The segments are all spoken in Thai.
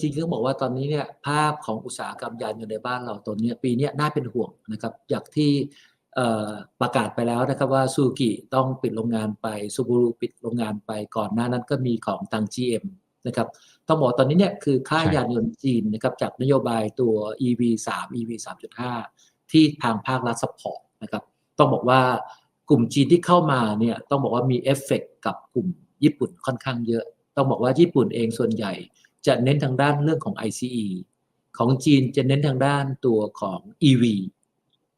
จริงๆต้องบอกว่าตอนนี้เนี่ยภาพของอุตสาหกรรมยานยนต์ในบ้านเราตอนนี้ปีนี้น่าเป็นห่วงนะครับอย่างที่ประกาศไปแล้วนะครับว่าซูกิต้องปิดโรงงานไปซูบูรุปิดโรงงานไปก่อนหน้านั้นก็มีของทาง GM นะครับต้องบอกตอนนี้เนี่ยคือค่ายานยนต์จีนนะครับจากนโยบายตัว EV 3 EV 3.5 ที่ทางภาครัฐสปอร์ตนะครับต้องบอกว่ากลุ่มจีนที่เข้ามาเนี่ยต้องบอกว่ามีเอฟเฟกกับกลุ่มญี่ปุ่นค่อนข้างเยอะ ต้องบอกว่าญี่ปุ่นเองส่วนใหญ่ จะเน้นทางด้านเรื่องของ ICE ของจีนจะเน้นทางด้านตัวของ EV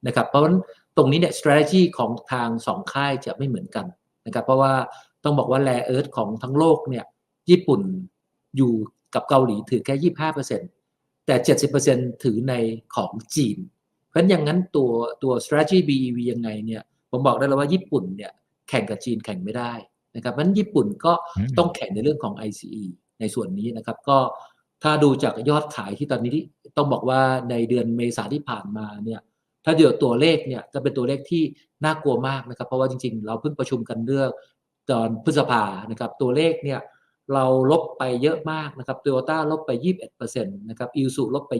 นะครับเพราะฉะนั้นตรงนี้เนี่ย strategy ของทางสองค่ายจะไม่เหมือนกันนะครับเพราะว่าต้องบอกว่าแรเอิร์ธของทั้งโลกเนี่ยญี่ปุ่นอยู่กับเกาหลีถือแค่ 25%แต่ 70%ถือในของจีน เพราะฉะนั้นอย่างนั้นตัวตัว strategy BEV ยังไงเนี่ยผมบอกได้เลยว่าญี่ปุ่นเนี่ยแข่งกับจีนแข่งไม่ได้นะครับเพราะฉะนั้นญี่ปุ่นก็ต้องแข่งในเรื่องของ ICE ในส่วนนี้นะครับ ก็ถ้าดูจากยอดขายที่ตอนนี้ต้องบอกว่าในเดือนเมษาที่ผ่านมาเนี่ยถ้าเดี๋ยวตัวเลขเนี่ยจะเป็นตัวเลขที่น่ากลัวมากนะครับ เพราะว่าจริงๆ เราเพิ่งประชุมกันเรื่องตอนพฤษภานะครับตัวเลขเนี่ยเราลบไปเยอะมากนะครับโตโยต้าลบไป 21%นะครับอิลซูลบไป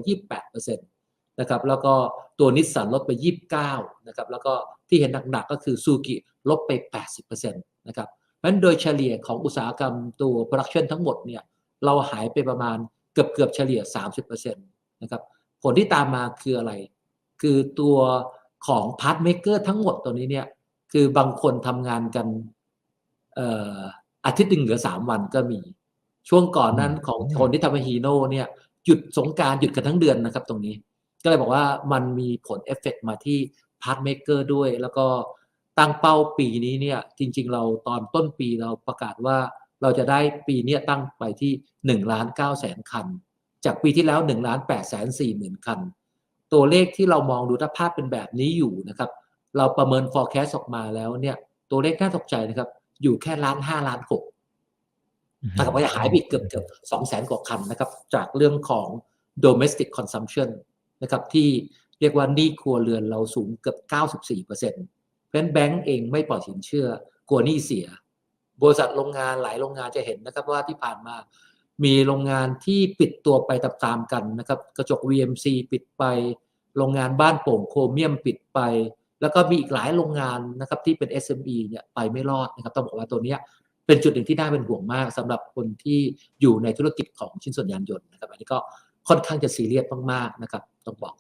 28%นะครับแล้วก็ตัวนิสสันลบไป 29นะครับแล้วก็ที่เห็นหนักๆก็คือซูกิลบไป 80%นะครับเพราะฉะ นั้นโดยเฉลี่ยของอุตสาหกรรมตัวโปรดักชันทั้งหมดเนี่ยเราหายไปประมาณเกือบเกือบเฉลี่ย 30%นะครับผลที่ตามมาคืออะไร คือตัวของพาร์ทเมเกอร์ทั้งหมดตัวนี้เนี่ยคือบางคนทำงานกันอาทิตย์หนึ่งเหลือสามวันก็มี ช่วงก่อนนั้นของคนที่ทำให้ฮีโน่เนี่ยหยุดสงการหยุดกันทั้งเดือนนะครับตรงนี้ ก็เลยบอกว่ามันมีผลเอฟเฟกมาที่พาร์ทเมเกอร์ด้วย แล้วก็ ตั้งเป้าปีนี้เนี่ยจริง ๆ เราตอนต้นปีเราประกาศว่าเราจะได้ปีนี้ตั้งไปที่1ล้าน9แสนคัน จากปีที่แล้ว1ล้าน8แสน4หมื่นคัน ตัวเลขที่เรามองดูถ้าภาพเป็นแบบนี้อยู่นะครับ เราประเมิน forecast ออกมาแล้วเนี่ย ตัวเลขน่าตกใจนะครับ อยู่แค่ล้านห้าล้านหกแต่กับว่าจะหายไปเกือบเกือบสองแสนกว่าคันนะครับ จากเรื่องของ domestic consumption นะครับที่เรียกว่านี่ครัวเรือนเราสูงเกือบ 94%เเพราะฉะนั้นแบงก์เองไม่ปล่อยสินเชื่อกลัวหนี้เสีย บริษัทโรงงานหลายโรงงานจะเห็นนะครับว่าที่ผ่านมามีโรงงานที่ปิดตัวไปตามๆกันนะครับ กระจก VMC ปิดไป โรงงานบ้านโป่งโครเมียมปิดไป แล้วก็มีอีกหลายโรงงานนะครับที่เป็น SME เนี่ยไปไม่รอดนะครับต้องบอกว่าตัวนี้เป็นจุดหนึ่งที่น่าเป็นห่วงมากสำหรับคนที่อยู่ในธุรกิจของชิ้นส่วนยานยนต์นะครับ อันนี้ก็ค่อนข้างจะซีเรียสมากๆนะครับต้องบอก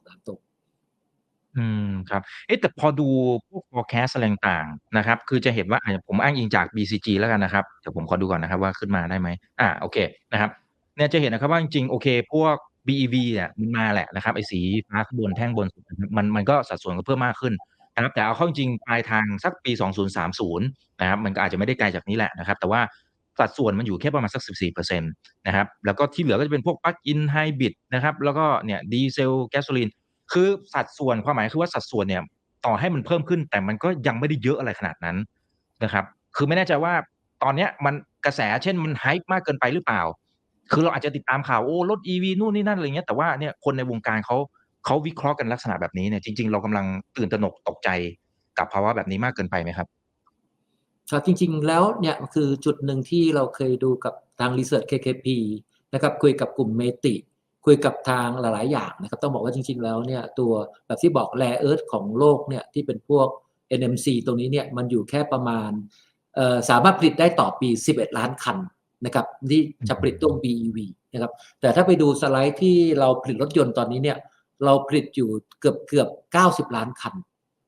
อืม ครับ เอ๊ะ แต่พอดูพวก forecast อะไรต่าง ๆ นะครับ คือจะเห็นว่า ผมอ้างอิงจาก BCG แล้วกันนะครับ เดี๋ยวผมขอดูก่อนนะครับว่า ขึ้นมาได้ไหมอ่าโอเค นะครับ เนี่ยจะเห็นนะครับว่าจริง ๆ โอเค พวก BEV เนี่ยมันมาแหละนะครับ ไอ้สีฟ้าข้างบน แท่งบนมัน มันก็สัดส่วนก็เพิ่มมากขึ้นนะครับ แต่เอาเข้าจริงปลายทางสักปี 2030 นะครับ มันก็อาจจะไม่ได้ไกลจากนี้แหละนะครับ แต่ว่าสัดส่วนมันอยู่แค่ประมาณสัก 14%นะครับ แล้วก็ที่เหลือก็จะเป็นพวกปลั๊กอินไฮบริดนะครับ แล้วก็เนี่ย ดีเซล แก๊สโซลีน คือสัดส่วนความหมายคือว่าสัดส่วนเนี่ยต่อให้มันเพิ่มขึ้น แต่มันก็ยังไม่ได้เยอะอะไรขนาดนั้นนะครับ คือไม่แน่ใจว่าตอนนี้มันกระแสเช่นมันไฮป์มากเกินไปหรือเปล่า คือเราอาจจะติดตามข่าวโอ้รถ EV นู่นนี่นั่นอะไรเงี้ยแต่ว่าเนี่ยคนในวงการเขาเขาวิเคราะห์กันลักษณะแบบนี้เนี่ยจริง ๆ เรากำลังตื่นตระหนกตกใจกับภาวะแบบนี้มากเกินไปไหมครับครับจริง ๆ แล้วเนี่ยคือจุดหนึ่งที่เราเคยดูกับทางรีเสิร์ช KKP นะครับคุยกับกลุ่มเมติ คุยกับทางหลาย ๆ อย่างนะครับต้องบอกว่าจริง ๆ แล้วเนี่ยตัวแบบที่บอกแรเอิร์ธของโลกเนี่ยที่เป็นพวก NMC ตรงนี้เนี่ยมันอยู่แค่ประมาณสามารถผลิตได้ต่อปี 11 ล้านคันนะครับที่จะผลิตตัว BEV นะครับแต่ถ้าไปดูสไลด์ที่เราผลิตรถยนต์ตอนนี้เนี่ยเราผลิตอยู่เกือบเกือบ90 ล้านคัน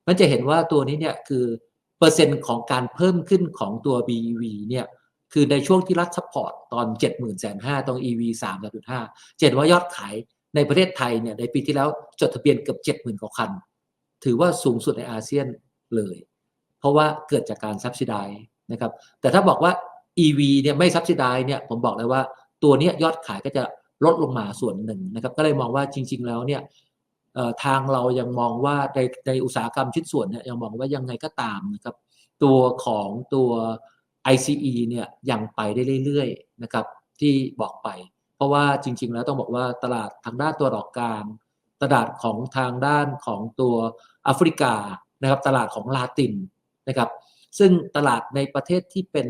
มันจะเห็นว่าตัวนี้เนี่ยคือเปอร์เซ็นต์ของการเพิ่มขึ้นของตัว BEV เนี่ย คือในช่วงที่รัฐสปอร์ตตอน 7 0 0 0 0 0 5ตรง EV 3.5เจ็ดว่ายอดขายในประเทศไทยเนี่ยในปีที่แล้วจดทะเบียนเกือบ 70,000กว่าคัน ถือว่าสูงสุดในอาเซียนเลย เพราะว่าเกิดจากการซับซิไดนะครับ แต่ถ้าบอกว่า EV เนี่ยไม่ซับซิไดเนี่ยผมบอกเลยว่าตัวนี้ยอดขายก็จะลดลงมาส่วนหนึ่งนะครับ ก็เลยมองว่าจริง ๆ แล้วเนี่ยทางเรายังมองว่าในในอุตสาหกรรมชิ้นส่วนเนี่ยยังมองว่ายังไงก็ตามนะครับ ตัวของตัว ICE เนี่ยยังไปได้เรื่อยๆนะครับที่บอกไป เพราะว่าจริง ๆ แล้วต้องบอกว่าตลาดทางด้านตัวดอกกลาง ตลาดของทางด้านของตัวแอฟริกานะครับตลาดของลาตินนะครับซึ่งตลาดในประเทศที่เป็น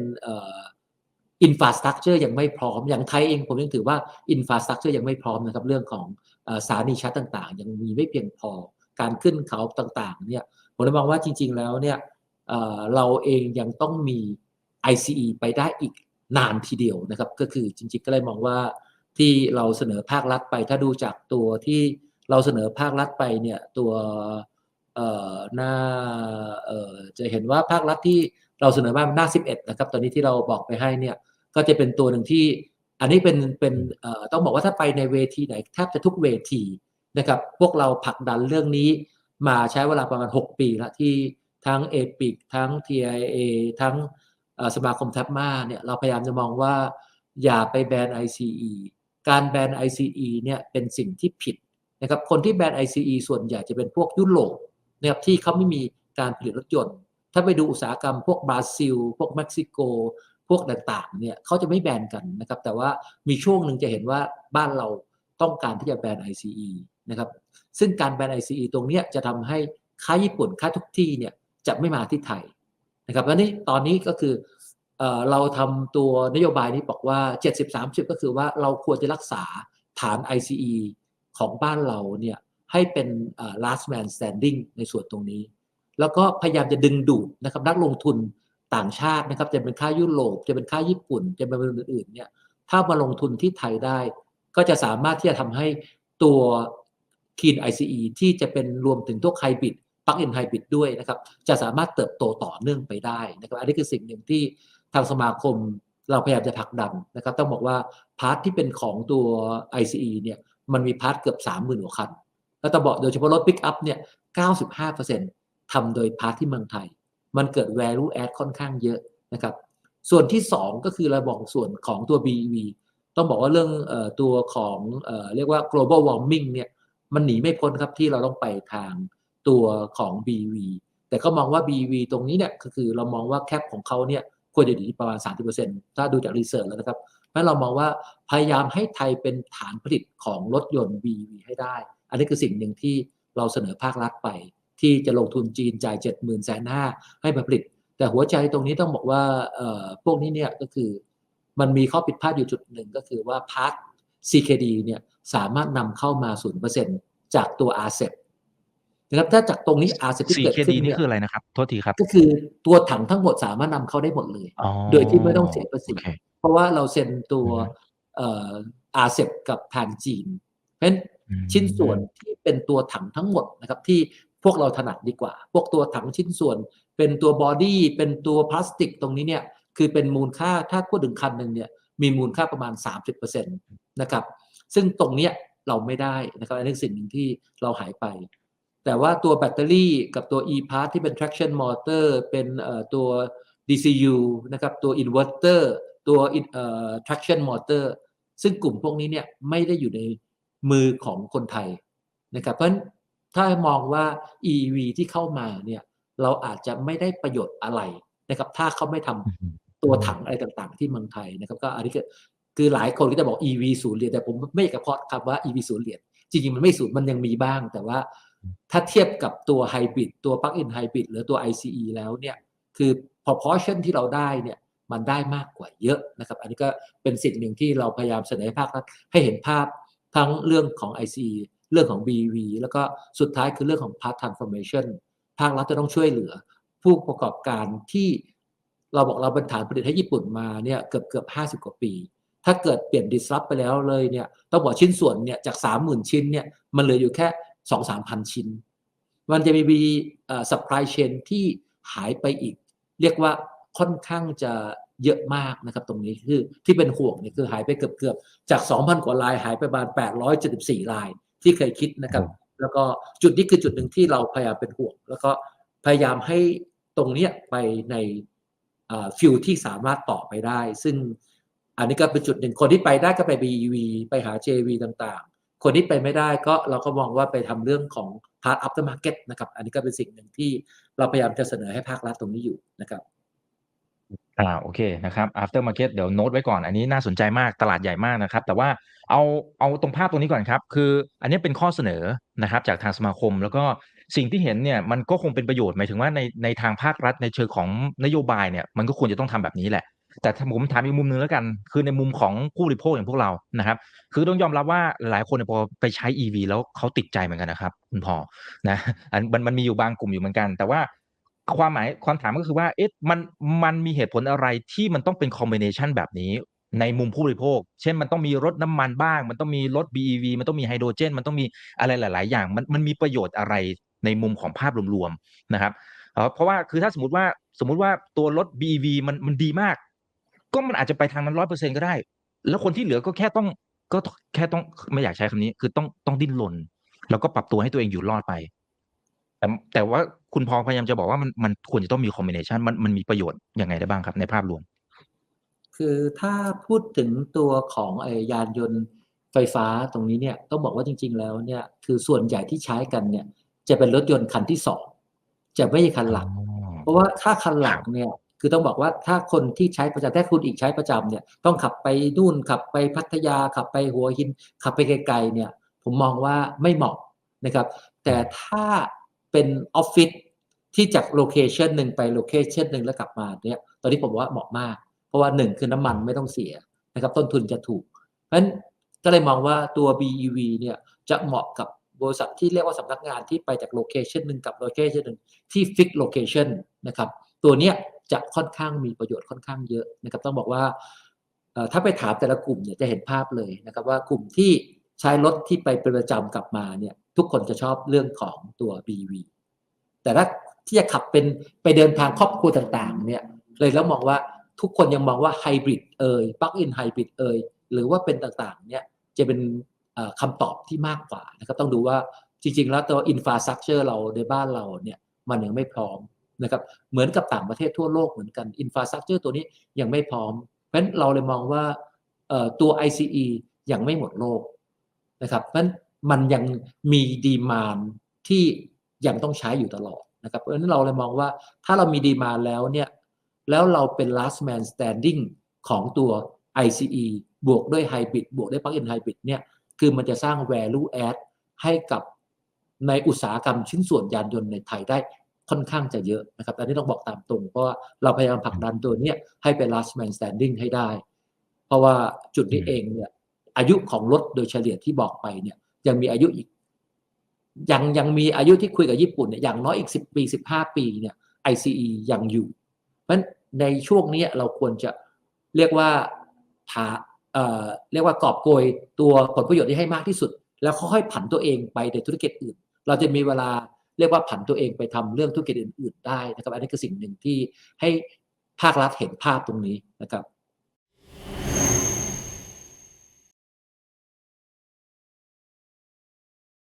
อินฟ a สตรักเจอร์ยังไม่พร้อม อย่างไทยเองผมยังถือว่าอินฟ a สตรักเจอร์ยังไม่พร้อมนะครับเรื่องของสถานีชาร์จต่างๆ ยังมีไม่เพียงพอการขึ้นเขาต่างๆเนี่ยผมเลยมองว่าจริง ๆ แล้วเนี่ยเราเองยังต้องมี ICE ไปได้อีกนานทีเดียวนะครับ ก็คือจริงๆก็เลยมองว่าที่เราเสนอภาครัฐไป ถ้าดูจากตัวที่เราเสนอภาครัฐไปเนี่ยตัวเอ่อหน้าเอ่อจะเห็นว่าภาครัฐที่เราเสนอมาหน้า 11 นะครับ ตอนนี้ที่เราบอกไปให้เนี่ยก็จะเป็นตัวหนึ่งที่อันนี้เป็นเป็นต้องบอกว่าถ้าไปในเวทีไหนแทบจะทุกเวทีนะครับพวกเราผลักดันเรื่องนี้มาใช้เวลาประมาณ 6 ปีล้วที่ทั้งเอพิกทั้ง TIA ทั้ง สมาคมแท็บมาเนี่ยเราพยายามจะมองว่าอย่าไปแบน ICE การแบน ICE เนี่ยเป็นสิ่งที่ผิดนะครับคนที่แบน ICE ส่วนใหญ่จะเป็นพวกยุโรปนะครับที่เขาไม่มีการผลิตรถยนต์ ถ้าไปดูอุตสาหกรรมพวกบราซิล พวกเม็กซิโก พวกต่างๆเนี่ยเขาจะไม่แบนกันนะครับแต่ว่ามีช่วงหนึ่งจะเห็นว่าบ้านเราต้องการที่จะแบน ICE นะครับซึ่งการแบน ICE ตรงเนี้ยจะทำให้ค่าญี่ปุ่นค่าทุกที่เนี่ยจะไม่มาที่ไทย นะครับแล้วนี่ตอนนี้ก็คือเอเราทำตัวนโยบายนี้บอกว่า 70-30 ก็คือว่าเราควรจะรักษาฐาน ICE ของบ้านเราเนี่ยให้เป็น last man standing ในส่วนตรงนี้ แล้วก็พยายามจะดึงดูดนะครับนักลงทุนต่างชาตินะครับจะเป็นค่ายุโรปจะเป็นค่าญี่ปุ่น จะเป็นอื่นๆเนี่ยถ้ามาลงทุนที่ไทยได้ ก็จะสามารถที่จะทำให้ตัว Keen ICE ที่จะเป็นรวมถึงตัวไฮบริด ปลั๊กอินไฮบริดด้วยนะครับจะสามารถเติบโตต่อเนื่องไปได้นะครับอันนี้คือสิ่งหนึ่งที่ทางสมาคมเราพยายามจะผลักดันนะครับต้องบอกว่าพาร์ทที่เป็นของตัว ICE เนี่ยมันมีพาร์ทเกือบ 30,000กว่าคัน แล้วต้องบอกโดยเฉพาะรถปิกอัพเนี่ย 95%ทำโดยพาร์ทที่เมืองไทย มันเกิด value add ค่อนข้างเยอะนะครับ ส่วนที่ 2 ก็คือเราบอกส่วนของตัว BEV ต้องบอกว่าเรื่องเออตัวของเออเรียกว่า global warming เนี่ยมันหนีไม่พ้นครับที่เราต้องไปทาง ตัวของ BV แต่ก็มองว่า BV ตรงนี้เนี่ยก็คือเรามองว่าแคปของเขาเนี่ยควรจะอยู่ที่ประมาณ 30%ถ้าดูจากรีเสิร์ชแล้วนะครับเพราะเรามองว่าพยายามให้ไทยเป็นฐานผลิตของรถยนต์ BV ให้ได้ อันนี้คือสิ่งหนึ่งที่เราเสนอภาครัฐไป ที่จะลงทุนจีนจ่าย 7 0 0 0 0แสนห้าให้มาผลิต แต่หัวใจตรงนี้ต้องบอกว่าเอ่อพวกนี้เนี่ยก็คือมันมีข้อผิดพลาดอยู่จุดหนึ่งก็คือว่าพาร์ท CKD เนี่ยสามารถนำเข้ามา 0%จากตัว RCEP นะครับถ้าจากตรงนี้ RCEP ที่เกิด 4KD ขึ้นนี่เนี่ยคืออะไรนะครับโทษทีครับ ก็คือตัวถังทั้งหมดสามารถนำเข้าได้หมดเลยอ๋อโดยที่ไม่ต้องเสียภาษีโอเคเพราะว่าเราเซ็นตัวอือฮึเอ่ออาเซกับทางจีน เพราะฉะนั้นอืมชิ้นส่วนที่เป็นตัวถังทั้งหมดนะครับที่พวกเราถนัดดีกว่า พวกตัวถังชิ้นส่วน เป็นตัวบอดี้เป็นตัวพลาสติกตรงนี้เนี่ยคือเป็นมูลค่าถ้าพูดถึงคันหนึ่งเนี่ยมีมูลค่าประมาณ 30%นะครับซึ่งตรงเนี้ยเราไม่ได้นะครับอันนี้สิ่งหนึ่งที่เราหายไป แต่ว่าตัวแบตเตอรี่กับตัว e-part ที่เป็น traction motor เป็นตัว DCU นะครับ ตัว inverter ตัว traction motor ซึ่งกลุ่มพวกนี้เนี่ยไม่ได้อยู่ในมือของคนไทยนะครับ เพราะฉะนั้นถ้ามองว่า EV ที่เข้ามาเนี่ยเราอาจจะไม่ได้ประโยชน์อะไรนะครับ ถ้าเขาไม่ทำตัวถังอะไรต่างๆ ที่เมืองไทยนะครับ ก็อันนี้ก็คือหลายคนก็จะบอก EV ศูนย์เหรียญแต่ผมไม่กจะเพาะคำว่า EV ศูนย์เหรียญจริงๆมันไม่ศูนย์มันยังมีบ้าง แต่ว่า ถ้าเทียบกับตัวไฮบริดตัว Plug-in Hybrid หรือตัว ICE แล้วเนี่ยคือ proportion ที่เราได้เนี่ยมันได้มากกว่าเยอะนะครับ อันนี้ก็เป็นสิ่งหนึ่งที่เราพยายามเสนอให้ภาครัฐให้เห็นภาพทั้งเรื่องของ ICE เรื่องของ BV แล้วก็สุดท้ายคือเรื่องของ Part Transformation ภาครัฐจะต้องช่วยเหลือ ผู้ประกอบการที่เราบอกเราเป็นฐานผลิตให้ญี่ปุ่นมาเนี่ยเกือบเกือบห้าสิบกว่าปี ถ้าเกิดเปลี่ยน disrupt ไปแล้วเลยเนี่ยต้องบอกชิ้นส่วนเนี่ยจากสามหมื่นชิ้นเนี่ยมันเหลืออยู่แค่ สองสามพันชิ้น มันจะมีเอ่อ supply chain ที่หายไปอีก เรียกว่าค่อนข้างจะเยอะมากนะครับตรงนี้คือที่เป็นห่วงเนี่ยคือหายไปเกือบเกือบๆจาก 2,000 กว่าลายหายไปประมาณ 874 ลายที่เคยคิดนะครับ แล้วก็จุดนี้คือจุดหนึ่งที่เราพยายามเป็นห่วง แล้วก็พยายามให้ตรงเนี้ยไปในฟิลที่สามารถต่อไปได้ ซึ่งอันนี้ก็เป็นจุดหนึ่งคนที่ไปได้ก็ไป BEV ไปหา JV ต่างๆ คนที่ไปไม่ได้ก็เราก็มองว่าไปทำเรื่องของ part after market นะครับ อันนี้ก็เป็นสิ่งหนึ่งที่เราพยายามจะเสนอให้ภาครัฐตรงนี้อยู่นะครับอ่าโอเคนะครับ after market เดี๋ยวโน้ตไว้ก่อน อันนี้น่าสนใจมากตลาดใหญ่มากนะครับ แต่ว่าเอาเอาตรงภาพตรงนี้ก่อนครับ คืออันนี้เป็นข้อเสนอนะครับจากทางสมาคม แล้วก็สิ่งที่เห็นเนี่ยมันก็คงเป็นประโยชน์หมายถึงว่าในในทางภาครัฐในเชิงของนโยบายเนี่ยมันก็ควรจะต้องทำแบบนี้แหละ แต่ถ้าผมถามอีกมุมหนึ่งแล้วกัน คือในมุมของผู้บริโภคอย่างพวกเรานะครับ คือต้องยอมรับว่าหลายคนพอไปใช้ EV แล้วเขาติดใจเหมือนกันนะครับคุณพอนะอันมันมันมีอยู่บางกลุ่มอยู่เหมือนกัน แต่ว่าความหมายความถามก็คือว่าเอ๊ะมันมันมีเหตุผลอะไรที่มันต้องเป็นคอมบิเนชันแบบนี้ในมุมผู้บริโภค เช่นมันต้องมีรถน้ำมันบ้าง มันต้องมีรถ BEV มันต้องมีไฮโดรเจน มันต้องมีอะไรหลาย ๆ อย่าง มันมันมีประโยชน์อะไรในมุมของภาพรวม ๆ นะครับเอ่อเพราะว่าคือถ้าสมมติว่าสมมุติว่าตัวรถ BEV มันมันดีมาก ก็มันอาจจะไปทางนั้นร้อยเปอร์เซ็นก็ได้ แล้วคนที่เหลือก็แค่ต้องก็แค่ต้องไม่อยากใช้คำนี้ คือต้องต้องดิ้นรนแล้วก็ปรับตัวให้ตัวเองอยู่รอดไป แต่แต่ว่าคุณพอพยายามจะบอกว่ามันมันควรจะต้องมีคอมบิเนชันมันมันมีประโยชน์ยังไงได้บ้างครับ ในภาพรวม คือถ้าพูดถึงตัวของไอยานยนต์ไฟฟ้าตรงนี้เนี่ยต้องบอกว่าจริง ๆ แล้วเนี่ยคือส่วนใหญ่ที่ใช้กันเนี่ย จะเป็นรถยนต์คันที่สองจะไม่ใช่คันหลัก เพราะว่าถ้าคันหลักเนี่ย คือต้องบอกว่าถ้าคนที่ใช้ประจำถ้าคุณอีกใช้ประจำเนี่ยต้องขับไปนู่นขับไปพัทยาขับไปหัวหิน ขับไปไกลๆเนี่ยผมมองว่าไม่เหมาะนะครับ แต่ถ้าเป็นออฟฟิศที่จากโลเคชันหนึ่งไปโลเคชันหนึ่งแล้วกลับมาเนี่ยตอนนี้ผมว่าเหมาะมาก เพราะว่าหนึ่งคือน้ำมันไม่ต้องเสียนะครับต้นทุนจะถูก เพราะฉะนั้นก็เลยมองว่าตัว BEV เนี่ยจะเหมาะกับบริษัทที่เรียกว่าสำนักงานที่ไปจากโลเคชันหนึ่งกับโลเคชันหนึ่งที่ฟิกโลเคชันนะครับตัวเนี้ย จะค่อนข้างมีประโยชน์ค่อนข้างเยอะนะครับต้องบอกว่าถ้าไปถามแต่ละกลุ่มเนี่ยจะเห็นภาพเลยนะครับว่ากลุ่มที่ใช้รถที่ไปเป็นประจำกลับมาเนี่ยทุกคนจะชอบเรื่องของตัว BV แต่ถ้าที่จะขับเป็นไปเดินทางครอบครัวต่างๆเนี่ยเลยแล้วมองว่าทุกคนยังมองว่าไฮบริดเอ่ยปลั๊กอินไฮบริดเอ่ยหรือว่าเป็นต่างๆเนี่ยจะเป็นเอ่อคำตอบที่มากกว่านะครับต้องดูว่าจริงๆ แล้วตัวอินฟราสตรักเจอร์เราในบ้านเราเนี่ยมันยังไม่พร้อม นะครับเหมือนกับต่างประเทศทั่วโลกเหมือนกันอินฟราสตรักเจอร์ตัวนี้ยังไม่พร้อม เพราะฉะนั้นเราเลยมองว่าเอ่อตัว ICE ยังไม่หมดโลกนะครับเพราะฉะนั้นมันยังมีดีมานที่ยังต้องใช้อยู่ตลอดนะครับเพราะฉะนั้นเราเลยมองว่าถ้าเรามีดีมานแล้วเนี่ยแล้วเราเป็น last man standing ของตัว ICE บวกด้วย Hybrid บวกด้วย Plug-in Hybrid เนี่ยคือมันจะสร้าง value add ให้กับในอุตสาหกรรมชิ้นส่วนยานยนต์ในไทยได้ ค่อนข้างจะเยอะนะครับ อันนี้ต้องบอกตามตรงเพราะว่าเราพยายามผลักดันตัวเนี้ยให้เป็น last man standing ให้ได้ เพราะว่าจุดนี้เองเนี่ยอายุของรถโดยเฉลี่ยที่บอกไปเนี่ยยังมีอายุอีกยังยังมีอายุที่คุยกับญี่ปุ่นเนี่ยอย่างน้อยอีกสิบปีสิบห้าปีเนี่ย ICE ยังอยู่ เพราะฉะนั้นในช่วงนี้เราควรจะเรียกว่าหาเอ่อเรียกว่ากอบโกยตัวผลประโยชน์นี้ให้มากที่สุด แล้วค่อยๆผันตัวเองไปในธุรกิจอื่น เราจะมีเวลา เรียกว่าผันตัวเองไปทำเรื่องธุรกิจอื่น ๆ ได้นะครับ อันนี้คือสิ่งหนึ่งที่ให้ภาครัฐเห็นภาพตรงนี้นะครับ